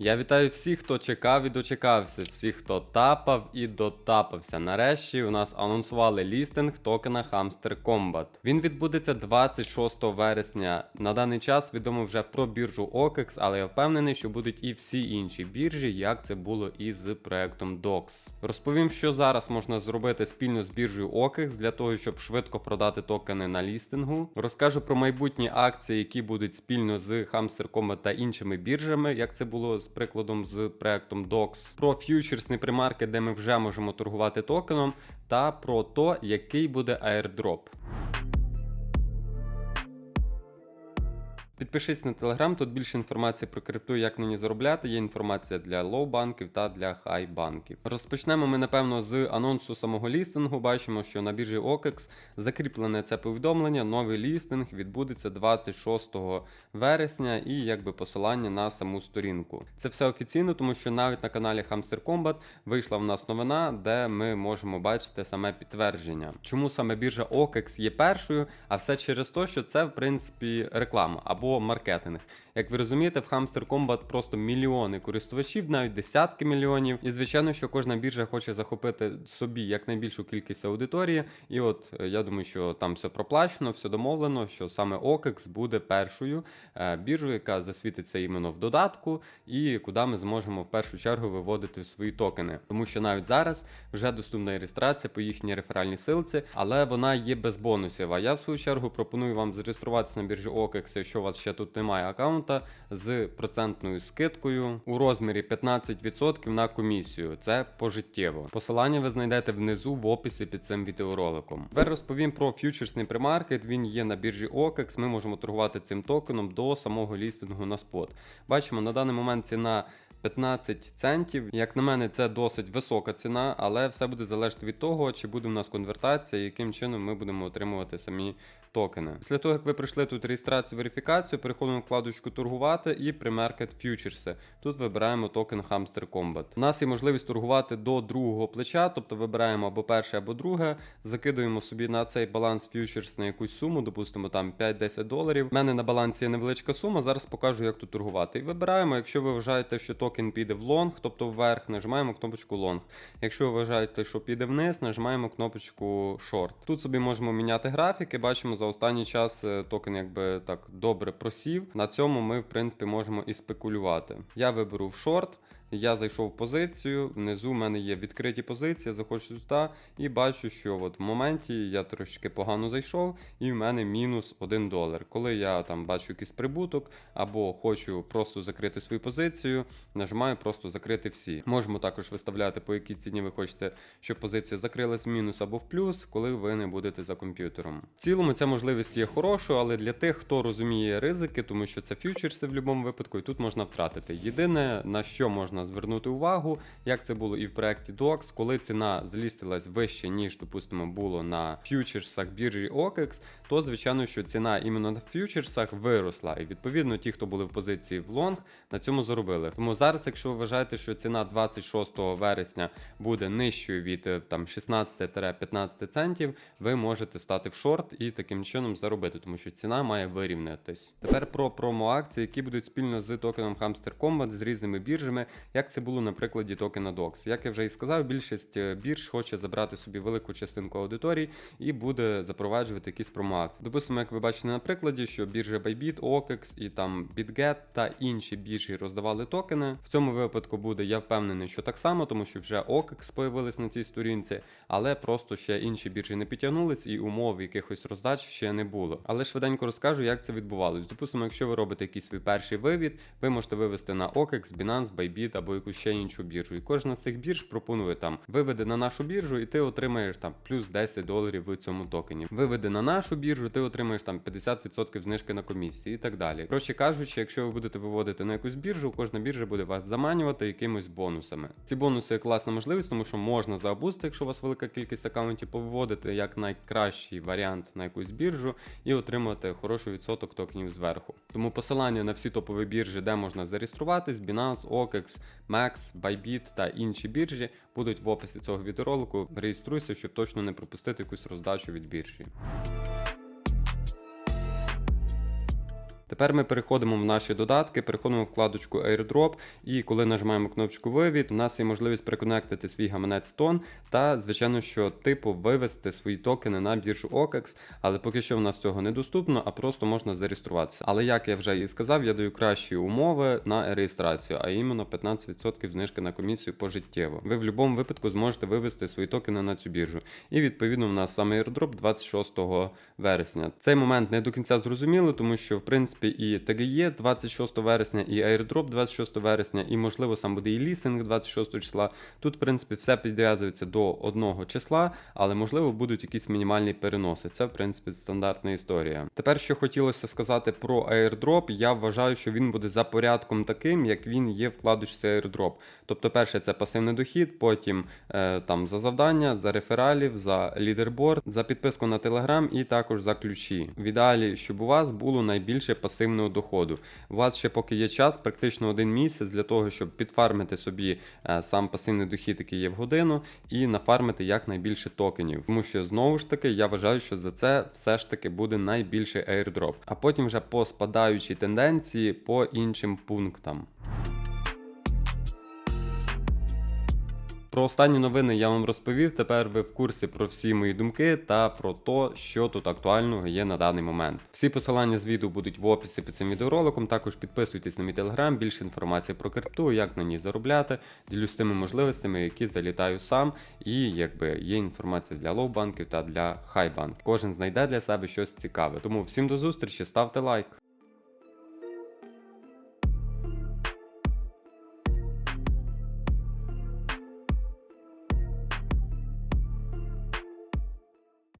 Я вітаю всіх, хто чекав і дочекався, всіх, хто тапав і дотапався. Нарешті у нас анонсували лістинг токена Hamster Combat. Він відбудеться 26 вересня. На даний час відомо вже про біржу OKEX, але я впевнений, що будуть і всі інші біржі, як це було і з проектом DOX. Розповім, що зараз можна зробити спільно з біржею OKEX для того, щоб швидко продати токени на лістингу. Розкажу про майбутні акції, які будуть спільно з Hamster Combat та іншими біржами, як це було з прикладом з проектом DOX, про ф'ючерсні примаркет, де ми вже можемо торгувати токеном, та про то, який буде airdrop. Підпишись на телеграм, тут більше інформації про крипту, як нині заробляти. Є інформація для лоу банків та для хай банків. Розпочнемо ми, напевно, з анонсу самого лістингу. Бачимо, що на біржі OKEX закріплене це повідомлення. Новий лістинг відбудеться 26 вересня і якби посилання на саму сторінку. Це все офіційно, тому що навіть на каналі Hamster Combat вийшла в нас новина, де ми можемо бачити саме підтвердження. Чому саме біржа OKEX є першою, а все через те, що це в принципі реклама або маркетинг. Як ви розумієте, в Hamster Combat просто мільйони користувачів, навіть десятки мільйонів. І звичайно, що кожна біржа хоче захопити собі якнайбільшу кількість аудиторії. І от е, я думаю, що там все проплачено, все домовлено, що саме OKEX буде першою е, біржою, яка засвітиться іменно в додатку, і куди ми зможемо в першу чергу виводити свої токени. Тому що навіть зараз вже доступна реєстрація по їхній реферальній силці, але вона є без бонусів. А я в свою чергу пропоную вам зареєструватися на біржі OKEX, якщо у вас ще тут немає аккаунта, з процентною скидкою у розмірі 15% на комісію. Це пожиттєво. Посилання ви знайдете внизу в описі під цим відеороликом. Тепер розповім про фьючерсний примаркет. Він є на біржі OKEX. Ми можемо торгувати цим токеном до самого лістингу на спот. Бачимо, на даний момент ціна. 15 центів. Як на мене, це досить висока ціна, але все буде залежати від того, чи буде в нас конвертація, і яким чином ми будемо отримувати самі токени. Після того, як ви пройшли тут реєстрацію, верифікацію, переходимо в вкладочку торгувати і примеркет фьючерси. Тут вибираємо токен Hamster Combat. У нас є можливість торгувати до другого плеча, тобто вибираємо або перше, або друге, закидуємо собі на цей баланс фьючерс на якусь суму, допустимо там 5-10 доларів. У мене на балансі є невеличка сума. Зараз покажу, як тут торгувати. І вибираємо, якщо ви вважаєте, що токен піде в лонг, тобто вверх, нажимаємо кнопочку лонг. Якщо вважаєте, що піде вниз, нажимаємо кнопочку шорт. Тут собі можемо міняти графіки. Бачимо, за останній час е, токен якби так добре просів. На цьому ми, в принципі, можемо і спекулювати. Я виберу в шорт. Я зайшов в позицію, внизу в мене є відкриті позиції, заходжу сюди і бачу, що от в моменті я трошки погано зайшов, і в мене мінус 1 долар. Коли я там бачу якийсь прибуток або хочу просто закрити свою позицію, нажимаю просто закрити всі. Можемо також виставляти, по якій ціні ви хочете, щоб позиція закрилась в мінус або в плюс, коли ви не будете за комп'ютером. В цілому ця можливість є хорошою, але для тих, хто розуміє ризики, тому що це фьючерси в будь-якому випадку, і тут можна втратити. Єдине на що можна звернути увагу, як це було і в проєкті DOX, коли ціна злістилась вище, ніж, допустимо, було на фьючерсах біржі OKEX, то звичайно, що ціна іменно на фьючерсах виросла. І відповідно ті, хто були в позиції в лонг, на цьому заробили. Тому зараз, якщо ви вважаєте, що ціна 26 вересня буде нижчою від е, там 16-15 центів, ви можете стати в шорт і таким чином заробити, тому що ціна має вирівнятись. Тепер про промо-акції, які будуть спільно з токеном Hamster Combat з різними біржами, як це було на прикладі токена DOX. Як я вже і сказав, більшість е, бірж хоче забрати собі велику частинку аудиторії і буде запроваджувати якісь промо-акції. Допустимо, як ви бачите на прикладі, що біржа Bybit, OKEX і там BitGet та інші біржі роздавали токени. В цьому випадку буде, я впевнений, що так само, тому що вже OKEX появились на цій сторінці, але просто ще інші біржі не підтягнулись і умов якихось роздач ще не було. Але швиденько розкажу, як це відбувалось. Допустимо, якщо ви робите якийсь свій перший вивід, ви можете вивести на OKEX, Binance, Bybit або якусь ще іншу біржу. І кожна з цих бірж пропонує там виведи на нашу біржу, і ти отримаєш там плюс 10 доларів в цьому токені. Виведи на нашу біржу, ти отримаєш там 50% знижки на комісії і так далі. Проще кажучи, якщо ви будете виводити на якусь біржу, кожна біржа буде вас заманювати якимось бонусами. Ці бонуси класна можливість, тому що можна заабузити, якщо у вас велика кількість аккаунтів, повиводити як найкращий варіант на якусь біржу і отримати хороший відсоток токенів зверху. Тому посилання на всі топові біржі, де можна зареєструватись, Binance, OKEX, Max, Bybit та інші біржі будуть в описі цього відеоролику. Реєструйся, щоб точно не пропустити якусь роздачу від біржі. Тепер ми переходимо в наші додатки, переходимо в вкладочку AirDrop, і коли нажимаємо кнопочку вивід, у нас є можливість приконектити свій гаманець Тон та, звичайно, що типу вивести свої токени на біржу OKEX, але поки що в нас цього недоступно, а просто можна зареєструватися. Але як я вже і сказав, я даю кращі умови на реєстрацію, а іменно 15% знижки на комісію пожиттєво. Ви в будь-якому випадку зможете вивести свої токени на цю біржу. І відповідно в нас саме airdrop 26 вересня. Цей момент не до кінця зрозуміло, тому що в принципі і TGE 26 вересня, і airdrop 26 вересня, і можливо сам буде і лістинг 26 числа. Тут, в принципі, все підв'язується до одного числа, але можливо будуть якісь мінімальні переноси. Це в принципі стандартна історія. Тепер що хотілося сказати про airdrop, я вважаю, що він буде за порядком таким, як він є вкладочці airdrop. Тобто, перше це пасивний дохід, потім е, там за завдання, за рефералів, за лідерборд, за підписку на Telegram і також за ключі. В ідеалі, щоб у вас було найбільше пасивного доходу. У вас ще поки є час, практично один місяць для того, щоб підфармити собі е, сам пасивний дохід, який є в годину, і нафармити якнайбільше токенів. Тому що знову ж таки я вважаю, що за це все ж таки буде найбільший airdrop. А потім вже по спадаючій тенденції по іншим пунктам. Про останні новини я вам розповів. Тепер ви в курсі про всі мої думки та про те, що тут актуального є на даний момент. Всі посилання з відео будуть в описі під цим відеороликом. Також підписуйтесь на мій телеграм, більше інформації про крипту, як на ній заробляти, ділюсь тими можливостями, які залітаю сам. І якби є інформація для лоу-банків та для хай-банків. Кожен знайде для себе щось цікаве. Тому всім до зустрічі, ставте лайк.